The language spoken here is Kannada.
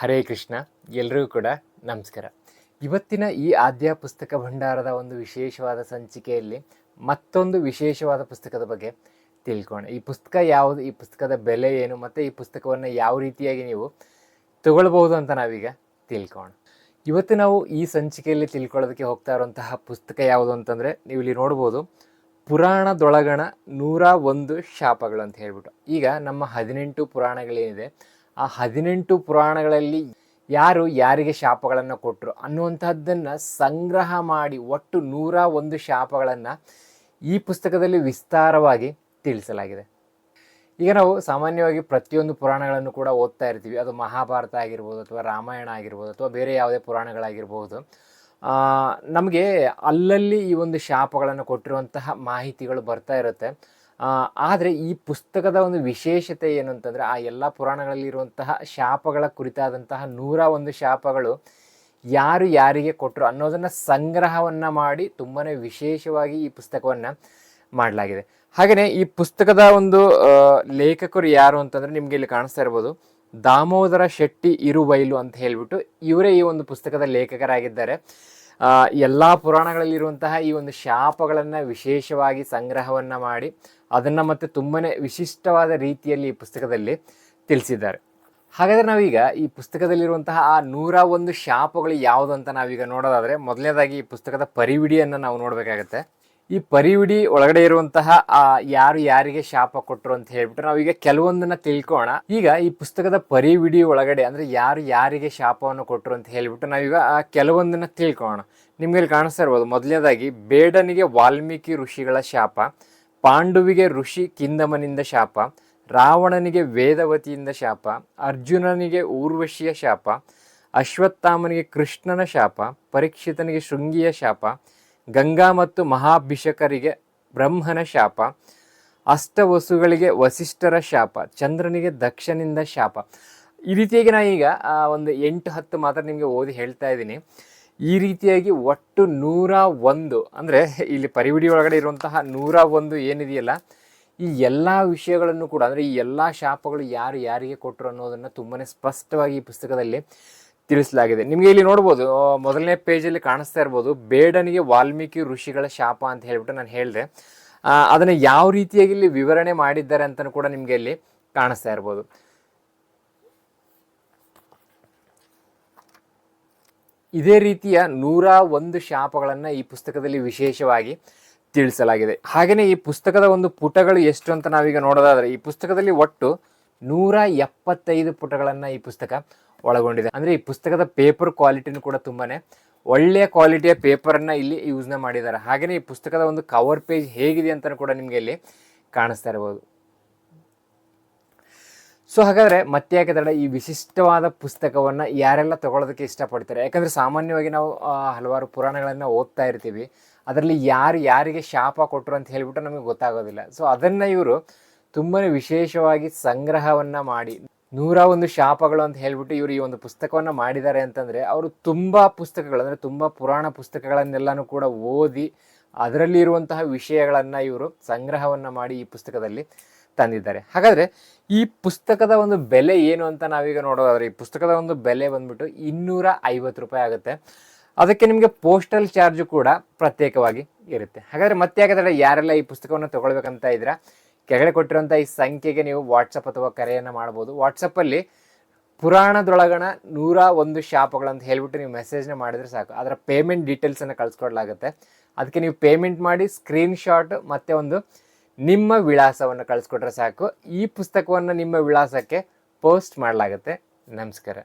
ಹರೇ ಕೃಷ್ಣ, ಎಲ್ರಿಗೂ ಕೂಡ ನಮಸ್ಕಾರ. ಇವತ್ತಿನ ಈ ಆದ್ಯ ಪುಸ್ತಕ ಭಂಡಾರದ ಒಂದು ವಿಶೇಷವಾದ ಸಂಚಿಕೆಯಲ್ಲಿ ಮತ್ತೊಂದು ವಿಶೇಷವಾದ ಪುಸ್ತಕದ ಬಗ್ಗೆ ತಿಳ್ಕೋಣ. ಈ ಪುಸ್ತಕ ಯಾವುದು, ಈ ಪುಸ್ತಕದ ಬೆಲೆ ಏನು, ಮತ್ತು ಈ ಪುಸ್ತಕವನ್ನು ಯಾವ ರೀತಿಯಾಗಿ ನೀವು ತಗೊಳ್ಬಹುದು ಅಂತ ನಾವೀಗ ತಿಳ್ಕೋಣ. ಇವತ್ತು ನಾವು ಈ ಸಂಚಿಕೆಯಲ್ಲಿ ತಿಳ್ಕೊಳ್ಳೋದಕ್ಕೆ ಹೋಗ್ತಾ ಇರುವಂತಹ ಪುಸ್ತಕ ಯಾವುದು ಅಂತಂದರೆ ನೀವು ಇಲ್ಲಿ ನೋಡ್ಬೋದು, ಪುರಾಣದೊಳಗಣ ನೂರ ಒಂದು ಶಾಪಗಳು ಅಂತ ಹೇಳ್ಬಿಟ್ಟು. ಈಗ ನಮ್ಮ ಹದಿನೆಂಟು ಪುರಾಣಗಳೇನಿದೆ ಆ ಹದಿನೆಂಟು ಪುರಾಣಗಳಲ್ಲಿ ಯಾರು ಯಾರಿಗೆ ಶಾಪಗಳನ್ನು ಕೊಟ್ಟರು ಅನ್ನುವಂಥದ್ದನ್ನು ಸಂಗ್ರಹ ಮಾಡಿ ಒಟ್ಟು ನೂರ ಒಂದು ಶಾಪಗಳನ್ನು ಈ ಪುಸ್ತಕದಲ್ಲಿ ವಿಸ್ತಾರವಾಗಿ ತಿಳಿಸಲಾಗಿದೆ. ಈಗ ನಾವು ಸಾಮಾನ್ಯವಾಗಿ ಪ್ರತಿಯೊಂದು ಪುರಾಣಗಳನ್ನು ಕೂಡ ಓದ್ತಾ ಇರ್ತೀವಿ. ಅದು ಮಹಾಭಾರತ ಆಗಿರ್ಬೋದು ಅಥವಾ ರಾಮಾಯಣ ಆಗಿರ್ಬೋದು ಅಥವಾ ಬೇರೆ ಯಾವುದೇ ಪುರಾಣಗಳಾಗಿರ್ಬೋದು. ನಮಗೆ ಅಲ್ಲಲ್ಲಿ ಈ ಒಂದು ಶಾಪಗಳನ್ನು ಕೊಟ್ಟಿರುವಂತಹ ಮಾಹಿತಿಗಳು ಬರ್ತಾ ಇರುತ್ತೆ. ಆದರೆ ಈ ಪುಸ್ತಕದ ಒಂದು ವಿಶೇಷತೆ ಏನು ಅಂತಂದರೆ ಆ ಎಲ್ಲ ಪುರಾಣಗಳಲ್ಲಿರುವಂತಹ ಶಾಪಗಳ ಕುರಿತಾದಂತಹ ನೂರ ಒಂದು ಶಾಪಗಳು ಯಾರು ಯಾರಿಗೆ ಕೊಟ್ಟರು ಅನ್ನೋದನ್ನು ಸಂಗ್ರಹವನ್ನು ಮಾಡಿ ತುಂಬಾ ವಿಶೇಷವಾಗಿ ಈ ಪುಸ್ತಕವನ್ನು ಮಾಡಲಾಗಿದೆ. ಹಾಗೆಯೇ ಈ ಪುಸ್ತಕದ ಒಂದು ಲೇಖಕರು ಯಾರು ಅಂತಂದರೆ ನಿಮಗೆ ಇಲ್ಲಿ ಕಾಣಿಸ್ತಾ ಇರ್ಬೋದು. ದಾಮೋದರ ಶೆಟ್ಟಿ ಇರುವೈಲು ಅಂತ ಹೇಳಿಬಿಟ್ಟು ಇವರೇ ಈ ಒಂದು ಪುಸ್ತಕದ ಲೇಖಕರಾಗಿದ್ದಾರೆ. ಎಲ್ಲ ಪುರಾಣಗಳಲ್ಲಿರುವಂತಹ ಈ ಒಂದು ಶಾಪಗಳನ್ನು ವಿಶೇಷವಾಗಿ ಸಂಗ್ರಹವನ್ನು ಮಾಡಿ ಅದನ್ನು ಮತ್ತೆ ತುಂಬಾ ವಿಶಿಷ್ಟವಾದ ರೀತಿಯಲ್ಲಿ ಈ ಪುಸ್ತಕದಲ್ಲಿ ತಿಳಿಸಿದ್ದಾರೆ. ಹಾಗಾದರೆ ನಾವೀಗ ಈ ಪುಸ್ತಕದಲ್ಲಿರುವಂತಹ ಆ ನೂರ ಒಂದು ಶಾಪಗಳು ಯಾವುದು ಅಂತ ನಾವೀಗ ನೋಡೋದಾದರೆ ಮೊದಲನೇದಾಗಿ ಈ ಪುಸ್ತಕದ ಪರಿವಿಡಿಯನ್ನು ನಾವು ನೋಡಬೇಕಾಗತ್ತೆ. ಈ ಪರಿವಿಡಿ ಒಳಗಡೆ ಇರುವಂತಹ, ಆ, ಯಾರು ಯಾರಿಗೆ ಶಾಪ ಕೊಟ್ಟರು ಅಂತ ಹೇಳ್ಬಿಟ್ಟು ನಾವೀಗ ಕೆಲವೊಂದನ್ನ ತಿಳ್ಕೋಣ ಈಗ ಈ ಪುಸ್ತಕದ ಪರಿವಿಡಿ ಒಳಗಡೆ ಅಂದ್ರೆ ಯಾರು ಯಾರಿಗೆ ಶಾಪವನ್ನು ಕೊಟ್ಟರು ಅಂತ ಹೇಳ್ಬಿಟ್ಟು ನಾವೀಗ, ಆ, ಕೆಲವೊಂದನ್ನ ತಿಳ್ಕೋಣ ನಿಮ್ಗೆ ಇಲ್ಲಿ ಕಾಣಿಸ್ತಾ ಇರ್ಬೋದು, ಮೊದಲನೇದಾಗಿ ಬೇಡನಿಗೆ ವಾಲ್ಮೀಕಿ ಋಷಿಗಳ ಶಾಪ, ಪಾಂಡುವಿಗೆ ಋಷಿ ಕಿಂದಮನಿಂದ ಶಾಪ, ರಾವಣನಿಗೆ ವೇದವತಿಯಿಂದ ಶಾಪ, ಅರ್ಜುನನಿಗೆ ಊರ್ವಶಿಯ ಶಾಪ, ಅಶ್ವತ್ಥಾಮನಿಗೆ ಕೃಷ್ಣನ ಶಾಪ, ಪರೀಕ್ಷಿತನಿಗೆ ಶೃಂಗಿಯ ಶಾಪ ಗಂಗಾ ಮತ್ತು ಮಹಾಭಿಷಕರಿಗೆ ಬ್ರಹ್ಮನ ಶಾಪ, ಅಷ್ಟವಸುಗಳಿಗೆ ವಸಿಷ್ಠರ ಶಾಪ, ಚಂದ್ರನಿಗೆ ದಕ್ಷನಿಂದ ಶಾಪ. ಈ ರೀತಿಯಾಗಿ ನಾನು ಈಗ ಒಂದು ಎಂಟು ಹತ್ತು ಮಾತ್ರ ನಿಮಗೆ ಓದಿ ಹೇಳ್ತಾ ಇದ್ದೀನಿ. ಈ ರೀತಿಯಾಗಿ ಒಟ್ಟು ನೂರ ಒಂದು, ಅಂದರೆ ಇಲ್ಲಿ ಪರಿವಿಡಿ ಒಳಗಡೆ ಇರುವಂತಹ ನೂರ ಒಂದು ಏನಿದೆಯಲ್ಲ, ಈ ಎಲ್ಲ ವಿಷಯಗಳನ್ನು ಕೂಡ, ಅಂದರೆ ಈ ಎಲ್ಲ ಶಾಪಗಳು ಯಾರು ಯಾರಿಗೆ ಕೊಟ್ಟರು ಅನ್ನೋದನ್ನು ತುಂಬಾ ಸ್ಪಷ್ಟವಾಗಿ ಈ ಪುಸ್ತಕದಲ್ಲಿ ತಿಳಿಸಲಾಗಿದೆ. ನಿಮಗೆ ಇಲ್ಲಿ ನೋಡ್ಬೋದು ಮೊದಲನೇ ಪೇಜಲ್ಲಿ ಕಾಣಿಸ್ತಾ ಇರ್ಬೋದು, ಬೇಡನಿಗೆ ವಾಲ್ಮೀಕಿ ಋಷಿಗಳ ಶಾಪ ಅಂತ ಹೇಳ್ಬಿಟ್ಟು ನಾನು ಹೇಳಿದೆ. ಅದನ್ನು ಯಾವ ರೀತಿಯಾಗಿ ಇಲ್ಲಿ ವಿವರಣೆ ಮಾಡಿದ್ದಾರೆ ಅಂತಲೂ ಕೂಡ ನಿಮಗೆ ಇಲ್ಲಿ ಕಾಣಿಸ್ತಾ ಇರ್ಬೋದು. ಇದೇ ರೀತಿಯ ನೂರ ಒಂದು ಶಾಪಗಳನ್ನು ಈ ಪುಸ್ತಕದಲ್ಲಿ ವಿಶೇಷವಾಗಿ ತಿಳಿಸಲಾಗಿದೆ. ಹಾಗೆಯೇ ಈ ಪುಸ್ತಕದ ಒಂದು ಪುಟಗಳು ಎಷ್ಟು ಅಂತ ನಾವೀಗ ನೋಡೋದಾದರೆ, ಈ ಪುಸ್ತಕದಲ್ಲಿ ಒಟ್ಟು ನೂರ ಎಪ್ಪತ್ತೈದು ಪುಟಗಳನ್ನು ಈ ಪುಸ್ತಕ ಒಳಗೊಂಡಿದೆ. ಅಂದ್ರೆ ಈ ಪುಸ್ತಕದ ಪೇಪರ್ ಕ್ವಾಲಿಟಿನೂ ಕೂಡ ತುಂಬಾನೇ ಒಳ್ಳೆಯ ಕ್ವಾಲಿಟಿಯ ಪೇಪರನ್ನು ಇಲ್ಲಿ ಯೂಸ್ನ ಮಾಡಿದ್ದಾರೆ. ಹಾಗೆಯೇ ಈ ಪುಸ್ತಕದ ಒಂದು ಕವರ್ ಪೇಜ್ ಹೇಗಿದೆ ಅಂತಲೂ ಕೂಡ ನಿಮಗೆ ಇಲ್ಲಿ ಕಾಣಿಸ್ತಾ ಇರ್ಬೋದು. ಸೊ ಹಾಗಾದ್ರೆ ಮತ್ತೆ ಯಾಕೆ ತಡ ಈ ವಿಶಿಷ್ಟವಾದ ಪುಸ್ತಕವನ್ನ ಯಾರೆಲ್ಲ ತಗೊಳ್ಳೋದಕ್ಕೆ ಇಷ್ಟಪಡ್ತಾರೆ? ಯಾಕಂದ್ರೆ ಸಾಮಾನ್ಯವಾಗಿ ನಾವು ಹಲವಾರು ಪುರಾಣಗಳನ್ನು ಓದ್ತಾ ಇರ್ತೀವಿ. ಅದರಲ್ಲಿ ಯಾರು ಯಾರಿಗೆ ಶಾಪ ಕೊಟ್ಟರು ಅಂತ ಹೇಳ್ಬಿಟ್ಟು ನಮಗೆ ಗೊತ್ತಾಗೋದಿಲ್ಲ. ಸೊ ಅದನ್ನ ಇವರು ತುಂಬಾ ವಿಶೇಷವಾಗಿ ಸಂಗ್ರಹವನ್ನ ಮಾಡಿ ನೂರ ಒಂದು ಶಾಪಗಳು ಅಂತ ಹೇಳ್ಬಿಟ್ಟು ಇವರು ಈ ಒಂದು ಪುಸ್ತಕವನ್ನು ಮಾಡಿದ್ದಾರೆ ಅಂತಂದರೆ ಅವರು ತುಂಬ ಪುಸ್ತಕಗಳು, ಅಂದರೆ ತುಂಬ ಪುರಾಣ ಪುಸ್ತಕಗಳನ್ನೆಲ್ಲನೂ ಕೂಡ ಓದಿ ಅದರಲ್ಲಿ ಇರುವಂತಹ ವಿಷಯಗಳನ್ನು ಇವರು ಸಂಗ್ರಹವನ್ನು ಮಾಡಿ ಈ ಪುಸ್ತಕದಲ್ಲಿ ತಂದಿದ್ದಾರೆ. ಹಾಗಾದರೆ ಈ ಪುಸ್ತಕದ ಒಂದು ಬೆಲೆ ಏನು ಅಂತ ನಾವೀಗ ನೋಡೋದಾದ್ರೆ, ಈ ಪುಸ್ತಕದ ಒಂದು ಬೆಲೆ ಬಂದ್ಬಿಟ್ಟು ಇನ್ನೂರ ಐವತ್ತು ರೂಪಾಯಿ ಆಗುತ್ತೆ. ಅದಕ್ಕೆ ನಿಮಗೆ ಪೋಸ್ಟಲ್ ಚಾರ್ಜು ಕೂಡ ಪ್ರತ್ಯೇಕವಾಗಿ ಇರುತ್ತೆ. ಹಾಗಾದರೆ ಮತ್ತೆ ಯಾಕಂದರೆ ಯಾರೆಲ್ಲ ಈ ಪುಸ್ತಕವನ್ನು ತಗೊಳ್ಬೇಕಂತ ಇದ್ದೀರಾ ಕೆಳಗಡೆ ಕೊಟ್ಟಿರುವಂಥ ಈ ಸಂಖ್ಯೆಗೆ ನೀವು ವಾಟ್ಸಪ್ ಅಥವಾ ಕರೆಯನ್ನು ಮಾಡ್ಬೋದು. ವಾಟ್ಸಪ್ಪಲ್ಲಿ ಪುರಾಣದೊಳಗಣ ನೂರ ಒಂದು ಶಾಪಗಳಂತ ಹೇಳ್ಬಿಟ್ಟು ನೀವು ಮೆಸೇಜ್ನ ಮಾಡಿದರೆ ಸಾಕು. ಅದರ ಪೇಮೆಂಟ್ ಡೀಟೇಲ್ಸನ್ನು ಕಳಿಸ್ಕೊಡ್ಲಾಗುತ್ತೆ. ಅದಕ್ಕೆ ನೀವು ಪೇಮೆಂಟ್ ಮಾಡಿ ಸ್ಕ್ರೀನ್ಶಾಟ್ ಮತ್ತು ಒಂದು ನಿಮ್ಮ ವಿಳಾಸವನ್ನು ಕಳಿಸ್ಕೊಟ್ರೆ ಸಾಕು. ಈ ಪುಸ್ತಕವನ್ನು ನಿಮ್ಮ ವಿಳಾಸಕ್ಕೆ ಪೋಸ್ಟ್ ಮಾಡಲಾಗುತ್ತೆ. ನಮಸ್ಕಾರ.